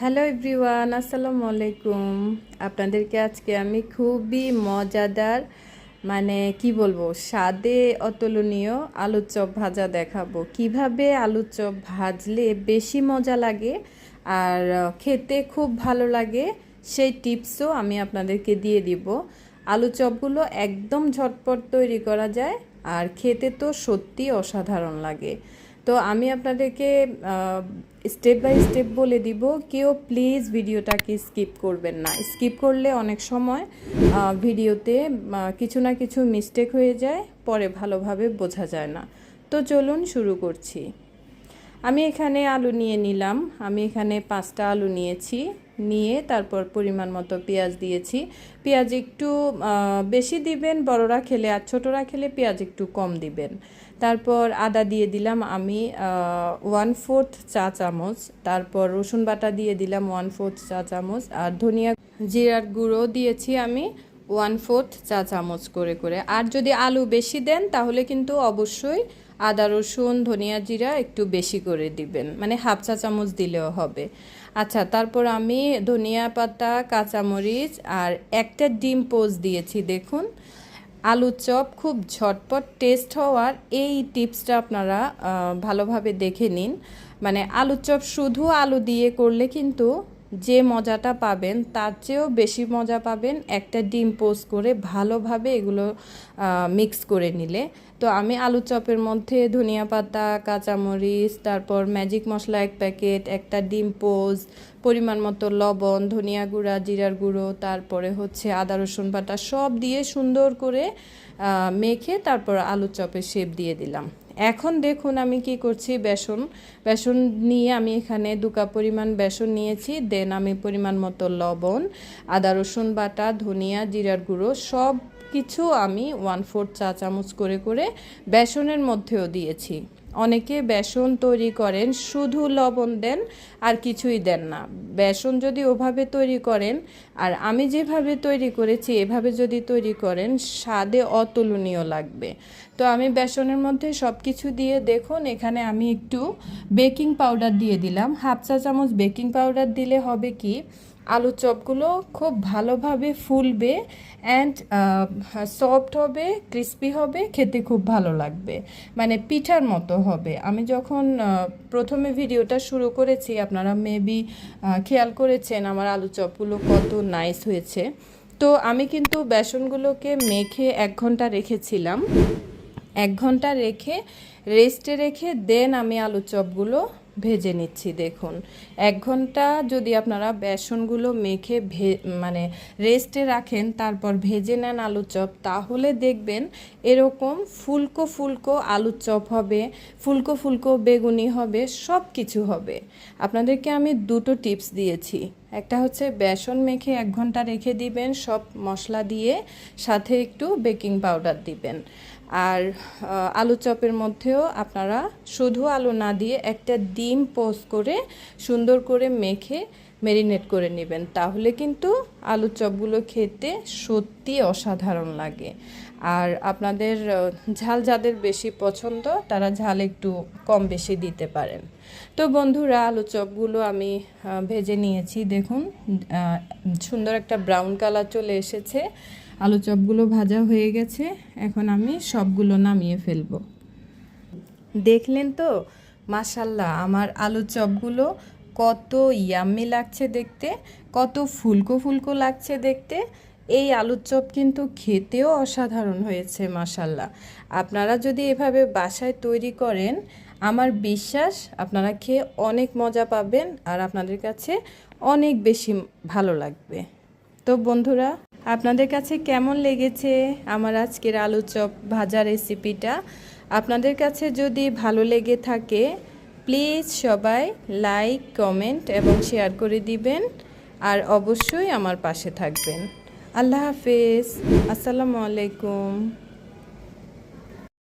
Hello everyone আসসালামু আলাইকুম। আপনাদেরকে আজকে আমি খুবই মজাদার মানে কি বলব, স্বাদে অতুলনীয় আলুর চপ ভাজা দেখাবো। কীভাবে আলুর চপ ভাজলে বেশি মজা লাগে আর খেতে খুব ভালো লাগে, সেই টিপসও আমি আপনাদেরকে দিয়ে দিব। আলু চপগুলো একদম ঝটপট তৈরি করা যায় আর খেতে তো সত্যি অসাধারণ লাগে। তো আমি আপনাদেরকে স্টেপ বাই স্টেপ বলে দিব কেউ প্লিজ ভিডিওটাকে স্কিপ করবেন না। স্কিপ করলে অনেক সময় ভিডিওতে কিছু না কিছু মিস্টেক হয়ে যায়, পরে ভালোভাবে বোঝা যায় না। তো চলুন শুরু করছি। আমি এখানে আলু নিয়ে নিলাম। আমি এখানে পাঁচটা আলু নিয়েছি। নিয়ে তারপর পরিমাণ মতো পেঁয়াজ দিয়েছি। পেঁয়াজ একটু বেশি দিবেন, বড়রা খেলে আর ছোটরা খেলে পেঁয়াজ একটু কম দিবেন। তারপর আদা দিয়ে দিলাম আমি ওয়ান ফোর্থ চা চামচ। তারপর রসুন বাটা দিয়ে দিলাম ওয়ান ফোর্থ চা চামচ। আর ধনিয়া জিরার গুঁড়ো দিয়েছি আমি ওয়ান ফোর্থ চা চামচ করে করে। আর যদি আলু বেশি দেন তাহলে কিন্তু অবশ্যই আদা, রসুন, ধনিয়া জিরা একটু বেশি করে দিবেন। মানে হাফ চা চামচ দিলেও হবে। আচ্ছা তারপর আমি ধনিয়া পাতা, কাঁচামরিচ আর একটা ডিম পোজ দিয়েছি, দেখুন। আলু চপ খুব ঝটপট টেস্ট হওয়ার এই টিপসটা আপনারা ভালোভাবে দেখে নিন। মানে আলু চপ শুধু আলু দিয়ে করলে কিন্তু যে মজাটা পাবেন, তার চেয়েও বেশি মজা পাবেন একটা ডিম পোস্ট করে ভালোভাবে এগুলো মিক্স করে নিলে। তো আমি আলু চপের মধ্যে ধনিয়া পাতা, কাঁচামরিচ, তারপর ম্যাজিক মশলা এক প্যাকেট একটা ডিম পোজ পরিমাণ মতো লবণ, ধনিয়া গুঁড়া, জিরার গুঁড়ো, তারপরে হচ্ছে আদা, রসুন বাটা সব দিয়ে সুন্দর করে মেখে তারপর আলু চপের শেপ দিয়ে দিলাম। এখন দেখুন আমি কি করছি, বেসন বেসন নিয়ে আমি এখানে দু কাপ পরিমাণ বেসন নিয়েছি, দেন আমি পরিমাণ মতো লবণ, আদা, রসুন বাটা, ধনিয়া, জিরার গুঁড়ো সব কিছু আমি ওয়ান ফোর্থ চা চামচ করে করে বেসনের মধ্যেও দিয়েছি। অনেকে বেসন তৈরি করেন, শুধু লবণ দেন আর কিছুই দেন না। বেসন যদি ওভাবে তৈরি করেন, আর আমি যেভাবে তৈরি করেছি, এভাবে যদি তৈরি করেন, স্বাদে অতুলনীয় লাগবে। তো আমি বেসনের মধ্যে সব কিছু দিয়ে দেখুন, এখানে আমি একটু বেকিং পাউডার দিয়ে দিলাম। হাফ চা চামচ বেকিং পাউডার দিলে হবে কি আলু চপগুলো খুব ভালোভাবে ফুলবে অ্যান্ড সফট হবে ক্রিস্পি হবে, খেতে খুব ভালো লাগবে। মানে পিঠার মতো হবে। আমি যখন প্রথমে ভিডিওটা শুরু করেছি, আপনারা মেবি খেয়াল করেছেন আমার আলু চপগুলো কত নাইস হয়েছে। তো আমি কিন্তু বেসনগুলোকে মেখে এক ঘণ্টা রেখেছিলাম। এক ঘণ্টা রেখে রেস্টে রেখে দেন আমি আলু চপগুলো ভেজে নিচ্ছি, দেখুন। এক ঘণ্টা যদি আপনারা বেসনগুলো মেখে ভে মানে রেস্টে রাখেন, তারপর ভেজে নেন আলু চপ, তাহলে দেখবেন এরকম ফুলকো ফুলকো আলু চপ হবে, ফুলকো ফুলকো বেগুনি হবে সব কিছু হবে। আপনাদেরকে আমি দুটো টিপস দিয়েছি। একটা হচ্ছে বেসন মেখে এক ঘণ্টা রেখে দিবেন, সব মশলা দিয়ে, সাথে একটু বেকিং পাউডার দিবেন। আর আলু চপের মধ্যেও আপনারা শুধু আলু না দিয়ে একটা ডিম পোস্ট করে সুন্দর করে মেখে মেরিনেট করে নেবেন। তাহলে কিন্তু আলু চপগুলো খেতে সত্যি অসাধারণ লাগে। আর আপনাদের ঝাল যাদের বেশি পছন্দ, তারা ঝাল একটু কম বেশি দিতে পারেন। তো বন্ধুরা, আলু চপগুলো আমি ভেজে নিয়েছি। দেখুন সুন্দর একটা ব্রাউন কালার চলে এসেছে। আলু চপগুলো ভাজা হয়ে গেছে, এখন আমি সবগুলো নামিয়ে ফেলব। দেখলেন তো মাসাল্লাহ আমার আলু চপগুলো কত ইয়াম্মি লাগছে দেখতে, কত ফুলকো ফুলকো লাগছে দেখতে। এই আলুর চপ কিন্তু খেতেও অসাধারণ হয়েছে মাসাল্লাহ আপনারা যদি এভাবে বাসায় তৈরি করেন, আমার বিশ্বাস আপনারা খেয়ে অনেক মজা পাবেন আর আপনাদের কাছে অনেক বেশি ভালো লাগবে। তো বন্ধুরা, আপনাদের কাছে কেমন লেগেছে আমার আজকের আলু চপ ভাজা রেসিপিটা? আপনাদের কাছে যদি ভালো লেগে থাকে, প্লিজ সবাই লাইক, কমেন্ট এবং শেয়ার করে দিবেন আর অবশ্যই আমার পাশে থাকবেন। আল্লাহ হাফেজ। আসসালামু আলাইকুম।